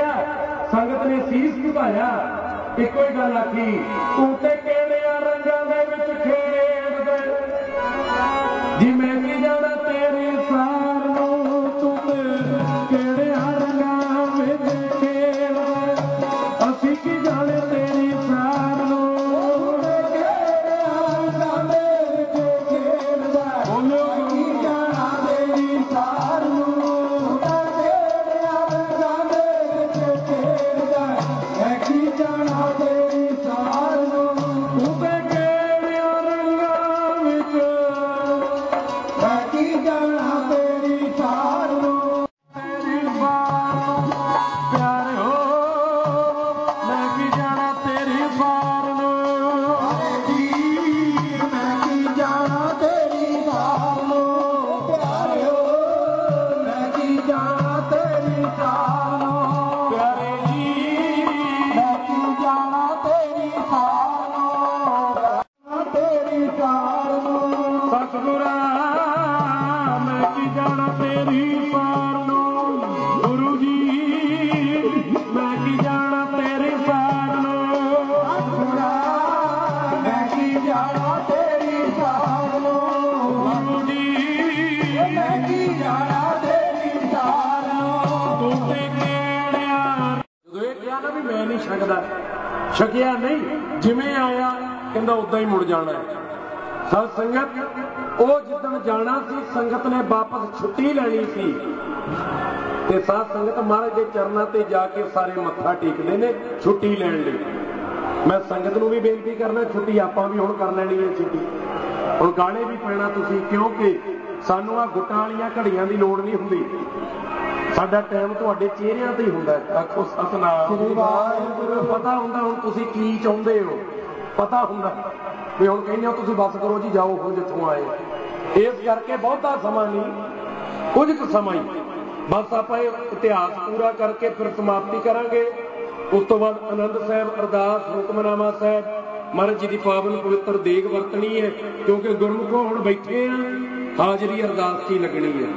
ਵੇਖਿਆ ਸੰਗਤ ਨੇ ਸੀਸ ਝੁਕਾਇਆ ਇੱਕੋ ਹੀ ਗੱਲ ਆਖੀ, ਤੂੰ ਤੇ ਕਿਹੜਿਆਂ ਰੰਗਾਂ ਦੇ ਵਿੱਚ ਖੇ ਛਕਦਾ ਛਕਿਆ ਨਹੀਂ, ਜਿਵੇਂ ਆਇਆ, ਕਹਿੰਦਾ ਉਦਾਂ ਹੀ ਮੁੜ ਜਾਣਾ ਹੈ। ਸੰਗਤ, ਉਹ ਜਿੱਦਣ ਜਾਣਾ ਸੀ, ਸੰਗਤ ਨੇ ਵਾਪਸ ਛੁੱਟੀ ਲੈਣੀ ਸੀ। ਤੇ ਸਾਧ ਸੰਗਤ ਮਹਾਰਾਜ ਦੇ ਚਰਨਾਂ ਤੇ ਜਾ ਕੇ ਸਾਰੇ ਮੱਥਾ ਟੇਕਦੇ ਨੇ ਛੁੱਟੀ ਲੈਣ ਲਈ। ਮੈਂ ਸੰਗਤ ਨੂੰ ਵੀ ਬੇਨਤੀ ਕਰਨਾ, ਛੁੱਟੀ ਆਪਾਂ ਵੀ ਹੁਣ ਕਰ ਲੈਣੀ ਹੈ ਛੁੱਟੀ। ਹੁਣ ਗਾਣੇ ਵੀ ਪੈਣਾ ਤੁਸੀਂ, ਕਿਉਂਕਿ ਸਾਨੂੰ ਆ ਗੁੱਟਾਂ ਵਾਲੀਆਂ ਘੜੀਆਂ ਦੀ ਲੋੜ ਨਹੀਂ ਹੁੰਦੀ। ਸਾਡਾ ਟਾਈਮ ਤੁਹਾਡੇ ਚਿਹਰਿਆਂ ਤੇ ਹੀ ਹੁੰਦਾ ਹੈ। ਆਖੋ ਸਤਨਾਮ। ਸ੍ਰੀ ਵਾਹਿਗੁਰੂ। ਪਤਾ ਹੁੰਦਾ ਹੁਣ ਤੁਸੀਂ ਕੀ ਚਾਹੁੰਦੇ ਹੋ। ਪਤਾ ਹੁੰਦਾ। ਵੀ ਹੁਣ ਕਹਿੰਦੇ ਹੋ ਤੁਸੀਂ ਬਸ ਕਰੋ ਜੀ ਜਾਓ ਹੁਣ ਜਿੱਥੋਂ ਆਏ। ਇਸ ਕਰਕੇ ਬਹੁਤਾ ਸਮਾਂ ਨਹੀਂ ਕੁਝ ਕੁ ਸਮਾਂ ਹੀ। ਬਸ ਆਪਾਂ ਇਹ ਇਤਿਹਾਸ ਪੂਰਾ ਕਰਕੇ ਫਿਰ ਸਮਾਪਤੀ ਕਰਾਂਗੇ। ਉਸ ਤੋਂ ਬਾਅਦ ਆਨੰਦ ਸਾਹਿਬ ਅਰਦਾਸ ਹੁਕਮਨਾਮਾ ਸਾਹਿਬ ਮਹਾਰਾਜ ਜੀ ਦੀ ਪਾਵਨ ਪਵਿੱਤਰ ਦੇਗ ਵਰਤਣੀ ਹੈ ਕਿਉਂਕਿ ਗੁਰਮੁਖੋਂ ਹੁਣ ਬੈਠੇ ਆ ਹਾਜ਼ਰੀ ਅਰਦਾਸ ਦੀ ਲੱਗਣੀ ਹੈ।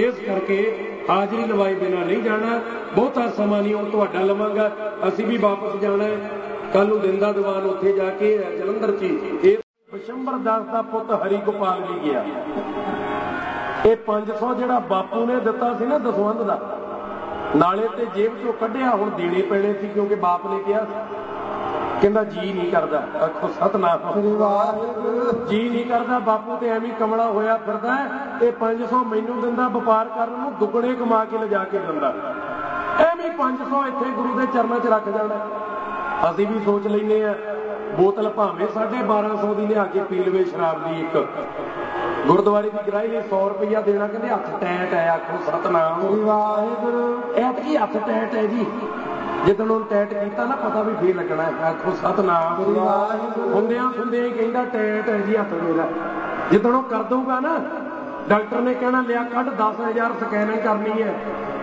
ਇਸ ਕਰਕੇ ਹਾਜ਼ਰੀ ਲਵਾਏ ਬਿਨਾ ਨਹੀਂ ਜਾਣਾ। ਬਹੁਤਾ ਸਮਾਂ ਨਹੀਂ ਉਹ ਤੁਹਾਡਾ ਲਵਾਂਗਾ। ਅਸੀਂ ਵੀ ਵਾਪਸ ਜਾਣਾ ਹੈ। ਕੱਲ ਨੂੰ ਦਿੰਦਾ ਦੀਵਾਨ ਉੱਥੇ ਜਾ ਕੇ ਜਲੰਧਰ 'ਚ ਇਹ ਬਿਸ਼ੰਬਰ ਦਾਸ ਦਾ ਪੁੱਤ ਹਰੀ ਗੋਪਾਲ ਜੀ ਗਿਆ। ਇਹ 500 ਜਿਹੜਾ ਬਾਪੂ ਨੇ ਦਿੱਤਾ ਸੀ ਨਾ ਦਸਵੰਧ ਦਾ, ਨਾਲੇ ਤੇ ਜੇਬ ਚੋਂ ਕੱਢਿਆ, ਹੁਣ ਦੇਣੇ ਪੈਣੇ ਸੀ ਕਿਉਂਕਿ ਬਾਪ ਨੇ ਕਿਹਾ ਸੀ। ਕਹਿੰਦਾ ਜੀ ਨਹੀਂ ਕਰਦਾ। ਆਖੋ ਸਤਨਾਮ। ਜੀ ਨਹੀਂ ਕਰਦਾ ਬਾਪੂ ਤੇ ਐਵੇਂ ਕਮਲਾ ਹੋਇਆ ਫਿਰਦਾ। ਇਹ 500 ਮੈਨੂੰ ਦਿੰਦਾ ਵਪਾਰ ਕਰਨ ਨੂੰ ਦੁੱਗਣੇ ਕਮਾ ਕੇ ਲਿਜਾ ਕੇ ਦਿੰਦਾ। ਐਵੇਂ ਹੀ 500 ਇੱਥੇ ਗੁਰੂ ਦੇ ਚਰਨਾਂ 'ਚ ਰੱਖ ਜਾਣਾ। ਅਸੀਂ ਵੀ ਸੋਚ ਲੈਨੇ ਆ ਬੋਤਲ ਭਾਵੇਂ 1250 ਦੀ ਲਿਆ ਕੇ ਪੀ ਲਵੇ ਸ਼ਰਾਬ ਦੀ ਇੱਕ। ਗੁਰਦੁਆਰੇ ਦੀ ਕਿਰਾਏ ਲਈ 100 ਰੁਪਇਆ ਦੇਣਾ ਕਹਿੰਦੇ ਹੱਥ ਟੈਟ ਹੈ ਆਖੋ ਸਤਨਾਮ। ਵਾਹਿਗੁਰੂ। ਐਤਕੀ ਹੱਥ ਟੈਟ ਹੈ ਜੀ। ਜਦੋਂ ਉਹਨੂੰ ਟੈਟ ਕੀਤਾ ਨਾ ਪਤਾ ਵੀ ਫੇਰ ਲੱਗਣਾ ਹੈ ਆਖੋ ਸਤਨਾਮ। ਹੁੰਦਿਆਂ ਹੁੰਦਿਆਂ ਹੀ ਕਹਿੰਦਾ ਟੈਟ ਹੈ ਜੀ ਹੱਥ ਮੇਰਾ ਜਦੋਂ ਉਹ ਕਰ ਦਊਗਾ ਨਾ ਡਾਕਟਰ ਨੇ ਕਹਿਣਾ ਲਿਆ ਕੱਢ 10000 ਸਕੈਨਿੰਗ ਕਰਨੀ ਹੈ।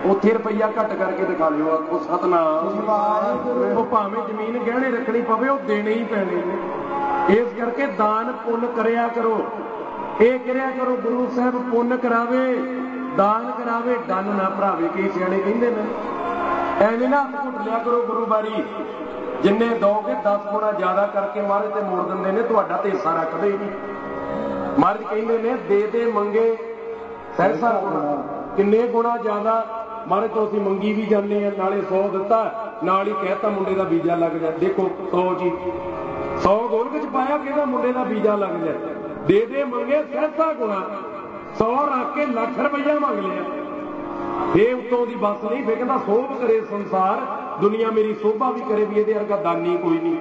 ਉੱਥੇ ਰੁਪਈਆ ਘੱਟ ਕਰਕੇ ਦਿਖਾ ਲਿਓ ਆਖੋ ਸਤਨਾਮ। ਉਹ ਭਾਵੇਂ ਜ਼ਮੀਨ ਗਹਿਣੇ ਰੱਖਣੀ ਪਵੇ ਉਹ ਦੇਣੇ ਹੀ ਪੈਣੇ ਨੇ। ਇਸ ਕਰਕੇ ਦਾਨ ਪੁੰਨ ਕਰਿਆ ਕਰੋ। ਇਹ ਕਰਿਆ ਕਰੋ ਗੁਰੂ ਸਾਹਿਬ ਪੁੰਨ ਕਰਾਵੇ ਦਾਨ ਕਰਾਵੇ ਡੰਨ ਨਾ ਭਰਾਵੇ ਕਈ ਸਿਆਣੇ ਕਹਿੰਦੇ ਨੇ। ਐਵੇਂ ਨਾ ਘੁੱਟ ਲਿਆ ਕਰੋ ਗੁਰੂ ਬਾਰੀ ਜਿੰਨੇ ਦੋਗੇ 10 ਗੁਣਾ ਜ਼ਿਆਦਾ ਕਰਕੇ ਮਹਾਰਾਜ ਤੇ ਮੋੜ ਦਿੰਦੇ ਨੇ ਤੁਹਾਡਾ ਤੇ ਹਿੱਸਾ ਰੱਖਦੇ ਹੀ ਨਹੀਂ। ਮਹਾਰਾਜ ਕਹਿੰਦੇ ਨੇ ਦੇ ਦੇ ਮੰਗੇ। ਸਹਿਸਾ ਗੁਣਾ। ਕਿੰਨੇ ਗੁਣਾ ਜ਼ਿਆਦਾ? ਮਹਾਰਾਜ ਤੋਂ ਅਸੀਂ ਮੰਗੀ ਵੀ ਜਾਂਦੇ ਆ ਨਾਲੇ 100 ਦਿੱਤਾ। ਨਾਲ ਹੀ ਕਹਿਤਾ ਮੁੰਡੇ ਦਾ ਵੀਜ਼ਾ ਲੱਗ ਜਾ। ਦੇਖੋ 100 ਜੀ। 100 ਗੋਲਕ ਚ ਪਾਇਆ ਕਿਹਦਾ ਮੁੰਡੇ ਦਾ ਵੀਜ਼ਾ ਲੱਗ ਜਾ। ਦੇ ਦੇ ਮੰਗੇ ਸਹਿਸਾ ਗੁਣਾ। 100 ਰੱਖ ਕੇ ਲੱਖ ਰੁਪਈਆ ਮੰਗ ਲਿਆ। ਇਹ ਉਤੋਂ ਦੀ ਬਸ ਨਹੀਂ ਫੇ ਕਹਿੰਦਾ ਸੋਭ ਕਰੇ ਸੰਸਾਰ ਦੁਨੀਆ ਮੇਰੀ ਸੋਭਾ ਵੀ ਕਰੇ ਵੀ ਇਹਦੇ ਵਰਗਾ ਦਾਨੀ ਕੋਈ ਨਹੀਂ।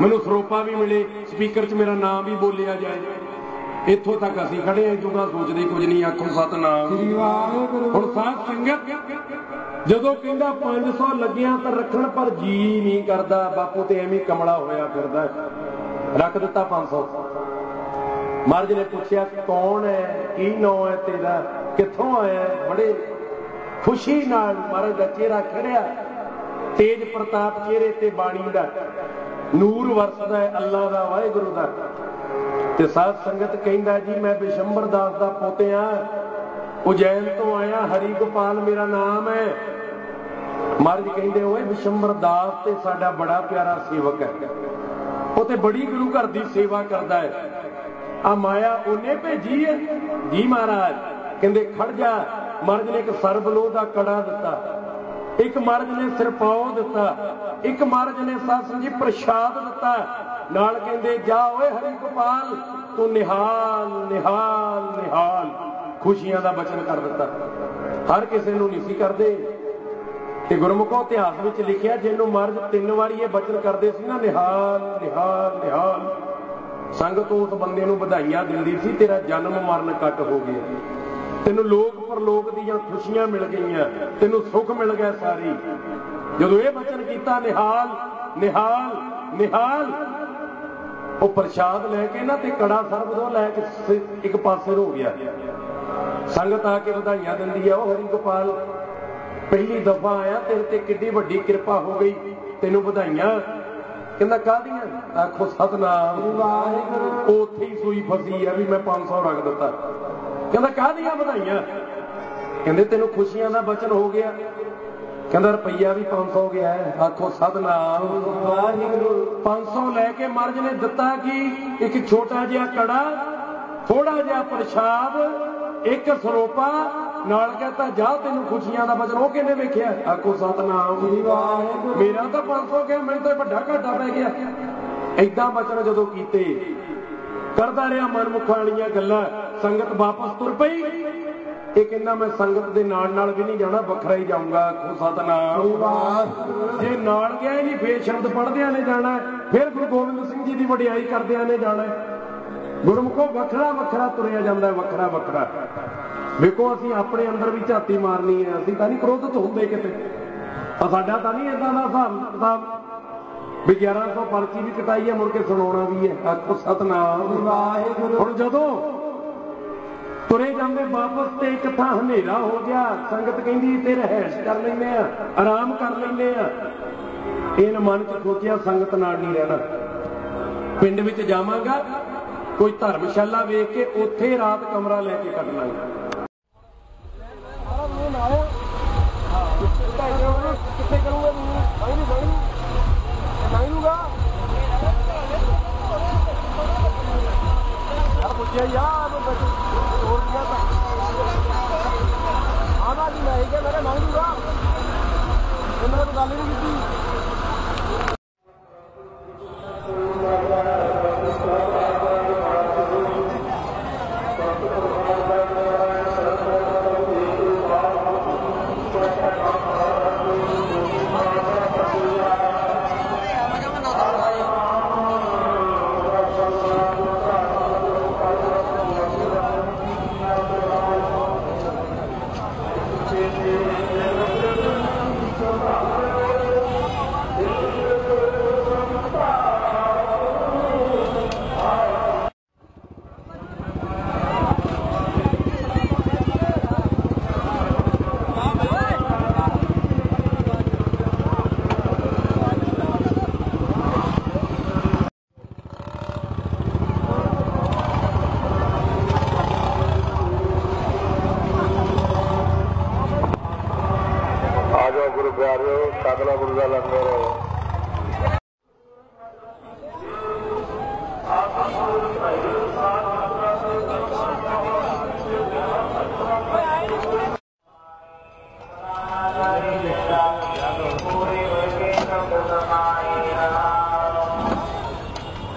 ਮੈਨੂੰ ਸਰੋਪਾ ਵੀ ਮਿਲੇ ਸਪੀਕਰ 'ਚ ਮੇਰਾ ਨਾਮ ਵੀ ਬੋਲਿਆ ਜਾਏ। ਇੱਥੋਂ ਤੱਕ ਅਸੀਂ ਖੜੇ ਹਾਂ ਜੁਗਾ ਸੋਚਦੇ ਕੁਝ ਨਹੀਂ ਆਖੋ ਸਤਨਾਮ। ਹੁਣ ਸਾਧ ਸੰਗਤ ਜਦੋਂ ਕਹਿੰਦਾ 500 ਲੱਗਿਆ ਤਾਂ ਰੱਖਣ ਪਰ ਜੀ ਨਹੀਂ ਕਰਦਾ ਬਾਪੂ ਤੇ ਐਵੇਂ ਕਮਲਾ ਹੋਇਆ ਫਿਰਦਾ। ਰੱਖ ਦਿੱਤਾ 500 ਮਹਾਰਾਜ ਨੇ ਪੁੱਛਿਆ ਕੌਣ ਹੈ ਕੀ ਨਾਮ ਹੈ ਤੇਰਾ ਕਿੱਥੋਂ ਆਇਆ? ਬੜੇ ਖੁਸ਼ੀ ਨਾਲ ਮਹਾਰਾਜ ਦਾ ਚਿਹਰਾ ਖੜਿਆ। ਤੇਜ ਪ੍ਰਤਾਪ ਚਿਹਰੇ ਤੇ ਬਾਣੀ ਦਾ। ਨੂਰ ਵਰਸਦਾ ਹੈ ਅੱਲਾ ਦਾ, ਵਾਹਿਗੁਰੂ ਦਾ। ਤੇ ਸਾਧ ਸੰਗਤ ਕਹਿੰਦਾ, ਜੀ, ਮੈਂ ਬਿਸ਼ੰਬਰ ਦਾਸ ਦਾ ਪੋਤਿਆ ਉਜੈਨ ਤੋਂ ਆਇਆ ਹਰੀ ਗੋਪਾਲ ਮੇਰਾ ਨਾਮ ਹੈ। ਮਹਾਰਾਜ ਕਹਿੰਦੇ, ਓਏ ਵਿਸ਼ੰਬਰ ਦਾਸ ਤੇ ਸਾਡਾ ਬੜਾ ਪਿਆਰਾ ਸੇਵਕ ਹੈ। ਉਹ ਤੇ ਬੜੀ ਗੁਰੂ ਘਰ ਦੀ ਸੇਵਾ ਕਰਦਾ ਹੈ। ਆ ਮਾਇਆ ਉਹਨੇ ਭੇਜੀ ਹੈ। ਜੀ ਮਹਾਰਾਜ, ਕਹਿੰਦੇ, ਖੜ ਜਾ। ਮਹਾਰਾਜ ਨੇ ਇੱਕ ਸਰਬਲੋਹ ਦਾ ਕੜਾ ਦਿੱਤਾ। ਇੱਕ ਮਹਾਰਾਜ ਨੇ ਸਿਰਪਾਉ ਦਿੱਤਾ। ਇੱਕ ਮਹਾਰਾਜ ਨੇ ਸਾਧ ਜੀ ਪ੍ਰਸ਼ਾਦ ਦਿੱਤਾ। ਨਾਲ ਕਹਿੰਦੇ, ਜਾ ਓਏ ਹਰੀ ਗੋਪਾਲ ਤੂੰ ਨਿਹਾਲ ਨਿਹਾਲ ਨਿਹਾਲ। ਖੁਸ਼ੀਆਂ ਦਾ ਬਚਨ ਕਰ ਦਿੱਤਾ। ਹਰ ਕਿਸੇ ਨੂੰ ਨਹੀਂ ਸੀ ਕਰਦੇ। ਤੇ ਗੁਰਮੁਖੋ ਇਤਿਹਾਸ ਵਿੱਚ ਲਿਖਿਆ, ਜਿਹਨੂੰ ਮਹਾਰਾਜ ਤਿੰਨ ਵਾਰੀ ਇਹ ਬਚਨ ਕਰਦੇ ਸੀ ਨਾ, ਨਿਹਾਲ ਨਿਹਾਲ ਨਿਹਾਲ। ਸੰਗਤ ਉਸ ਬੰਦੇ ਨੂੰ ਵਧਾਈਆਂ ਦਿੰਦੀ ਸੀ, ਤੇਰਾ ਜਨਮ ਮਰਨ ਕੱਟ ਹੋ ਗਿਆ। ਤੈਨੂੰ ਲੋਕ ਪਰਲੋਕ ਦੀਆਂ ਖੁਸ਼ੀਆਂ ਮਿਲ ਗਈਆਂ ਤੈਨੂੰ ਸੁੱਖ ਮਿਲ ਗਿਆ ਸਾਰੀ। ਜਦੋਂ ਇਹ ਬਚਨ ਕੀਤਾ ਨਿਹਾਲ ਨਿਹਾਲ ਨਿਹਾਲ ਉਹ ਪ੍ਰਸ਼ਾਦ ਲੈ ਕੇ ਨਾ ਤੇ ਕੜਾ ਸਰਬਦੋ ਲੈ ਕੇ ਇੱਕ ਪਾਸੇ ਹੋ ਗਿਆ। ਸੰਗਤ ਆ ਕੇ ਵਧਾਈਆਂ ਦਿੰਦੀ ਆ ਉਹ ਹਰੀ ਗੋਪਾਲ ਪਹਿਲੀ ਦਫਾ ਆਇਆ ਤੇਰੇ ਤੇ ਕਿੱਡੀ ਵੱਡੀ ਕਿਰਪਾ ਹੋ ਗਈ ਤੈਨੂੰ ਵਧਾਈਆਂ। ਕਹਿੰਦਾ ਕਾਹਦੀਆਂ? ਆਖੋ ਸਤਨਾਮ। ਵਾਹਿਗੁਰੂ। ਉੱਥੇ ਹੀ ਸੂਈ ਫਸੀ ਆ ਵੀ ਮੈਂ 500 ਰੱਖ ਦਿੱਤਾ। ਕਹਿੰਦਾ ਕਾਹਦੀਆਂ ਵਧਾਈਆਂ? ਕਹਿੰਦੇ ਤੈਨੂੰ ਖੁਸ਼ੀਆਂ ਦਾ ਬਚਨ ਹੋ ਗਿਆ। ਕਹਿੰਦਾ ਰੁਪਈਆ ਵੀ 500 ਗਿਆ ਹੈ। ਆਖੋ ਸਤਨਾਮ। ਵਾਹਿਗੁਰੂ। 500 ਲੈ ਕੇ ਮਰਜ ਨੇ ਦਿੱਤਾ ਕਿ? ਇੱਕ ਛੋਟਾ ਜਿਹਾ ਕੜਾ ਥੋੜਾ ਜਿਹਾ ਪ੍ਰਸ਼ਾਦ ਇੱਕ ਸਰੋਪਾ ਨਾਲ ਕਹਤਾ ਜਾ ਤੈਨੂੰ ਖੁਸ਼ੀਆਂ ਦਾ ਬਚਨ। ਉਹ ਕਿਹਨੇ ਵੇਖਿਆ? ਆਖੋ ਸਤਨਾਮ। ਵਾਹਿਗੁਰੂ। ਮੇਰਾ ਤਾਂ 500 ਗਿਆ ਮੈਨੂੰ ਤਾਂ ਵੱਡਾ ਘਾਟਾ ਪੈ ਗਿਆ। ਐਦਾਂ ਬਚਨ ਜਦੋਂ ਕੀਤੇ ਕਰਦਾ ਰਿਹਾ ਮਨਮੁਖਾਂ ਵਾਲੀਆਂ ਗੱਲਾਂ। ਸੰਗਤ ਵਾਪਸ ਤੁਰ ਪਈ। ਇਹ ਕਹਿੰਦਾ ਮੈਂ ਸੰਗਤ ਦੇ ਨਾਲ ਨਾਲ ਵੀ ਨਹੀਂ ਜਾਣਾ ਵੱਖਰਾ ਹੀ ਜਾਊਂਗਾ ਆਖੋ ਸਤਨਾਮ। ਜੇ ਨਾਲ ਗਿਆ ਨਹੀਂ ਫੇਰ ਸ਼ਬਦ ਪੜਦਿਆਂ ਨੇ ਜਾਣਾ ਫਿਰ ਗੁਰੂ ਗੋਬਿੰਦ ਸਿੰਘ ਜੀ ਦੀ ਵਡਿਆਈ ਕਰਦਿਆਂ ਨੇ ਜਾਣਾ। ਗੁਰਮੁਖੋ ਵੱਖਰਾ ਵੱਖਰਾ ਤੁਰਿਆ ਜਾਂਦਾ ਵੱਖਰਾ ਵੱਖਰਾ। ਵੇਖੋ ਅਸੀਂ ਆਪਣੇ ਅੰਦਰ ਵੀ ਝਾਤੀ ਮਾਰਨੀ ਹੈ ਅਸੀਂ ਤਾਂ ਨਹੀਂ ਕ੍ਰੋਧਿਤ ਹੁੰਦੇ ਕਿਤੇ। ਆ ਸਾਡਾ ਤਾਂ ਨਹੀਂ ਇਦਾਂ ਦਾ ਹਿਸਾਬ ਕਿਤਾਬ। ਵੀ 1100 ਪਰਚੀ ਵੀ ਕਟਾਈ ਹੈ ਮੁੜ ਕੇ ਸੁਣਾਉਣਾ ਵੀ ਹੈ। ਸਤਨਾਮ। ਵਾਹਿਗੁਰੂ। ਹੁਣ ਜਦੋਂ ਤੁਰੇ ਜਾਂਦੇ ਵਾਪਸ ਤੇ ਇੱਕ ਥਾਂ ਹਨੇਰਾ ਹੋ ਗਿਆ। ਸੰਗਤ ਕਹਿੰਦੀ ਤੇ ਰਹਿਸ਼ ਕਰ ਲੈਨੇ ਆ, ਆਰਾਮ ਕਰ ਲੈਨੇ ਆ। ਇਹਨ ਮਨ ਚ ਸੋਚਿਆ, ਸੰਗਤ ਨਾਲ ਨਹੀਂ ਰਹਿਣਾ। ਪਿੰਡ ਵਿੱਚ ਜਾਵਾਂਗਾ, ਕੋਈ ਧਰਮਸ਼ਾਲਾ ਵੇਖ ਕੇ ਉੱਥੇ ਰਾਤ ਕਮਰਾ ਲੈ ਕੇ ਕੱਟਣਾ ਹੈ ਕਿੱਥੇ ਕਰੂੰਗਾ ਤੂੰ ਨਹੀਂ ਨਹੀਂ ਲੂਗਾ। ਯਾਰ ਪੁੱਛਿਆ ਯਾਰ ਇਹਨਾਂ ਆ ਜਾਓ ਗੁਰੂ ਪਿਆਰਿਓ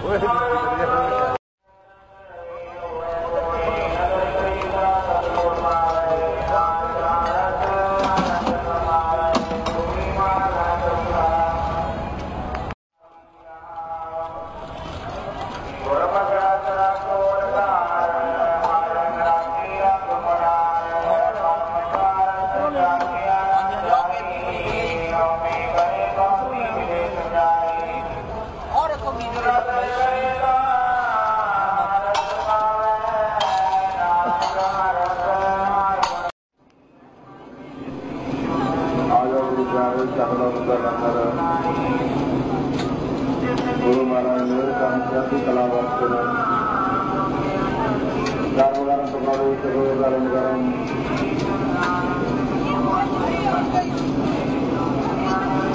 ਸਤਿਗੁਰੂ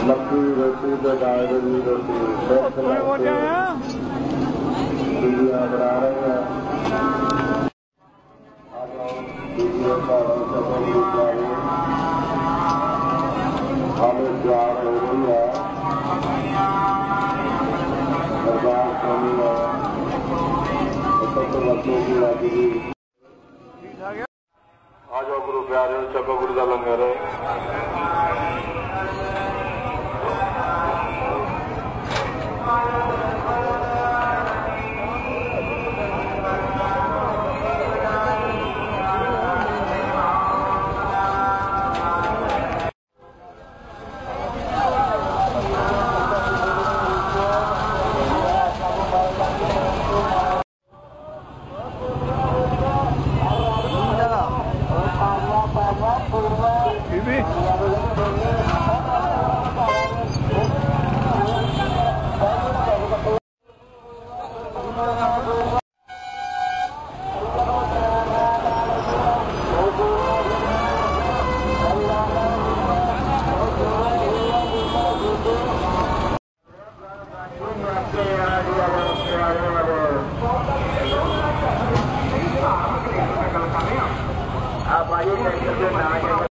ਮੱਕੀ ਦੀ ਰੋਟੀ ਤੇ ਦਾਲ ਦੀ ਰੋਟੀ ਸਿਰ ਤੂੰ ਬੋਲਿਆ ਆ ਬੀਬੀਆਂ ਬਣਾ ਰਹੀਆਂ ਆ ਜਾਓ ਬੀਬੀਆਂ ਘਰ ਸਭੋਂ ਦੀ ਤਿਆਰੀ ਆਲੇ ਤਿਆਰ ਹੋ ਰਹੀ ਹੈ ਸਰਦਾਰ ਸੋਨੀ ਹੈ ਸਭ ਵਰਤੋਂ ਦੀ ਲੱਗੀ ਜੀ ਠੀਕ ਠਾਕ ਆ ਭਾਈ ਟੈਕਟਰ ਦੇ ਨਾਂ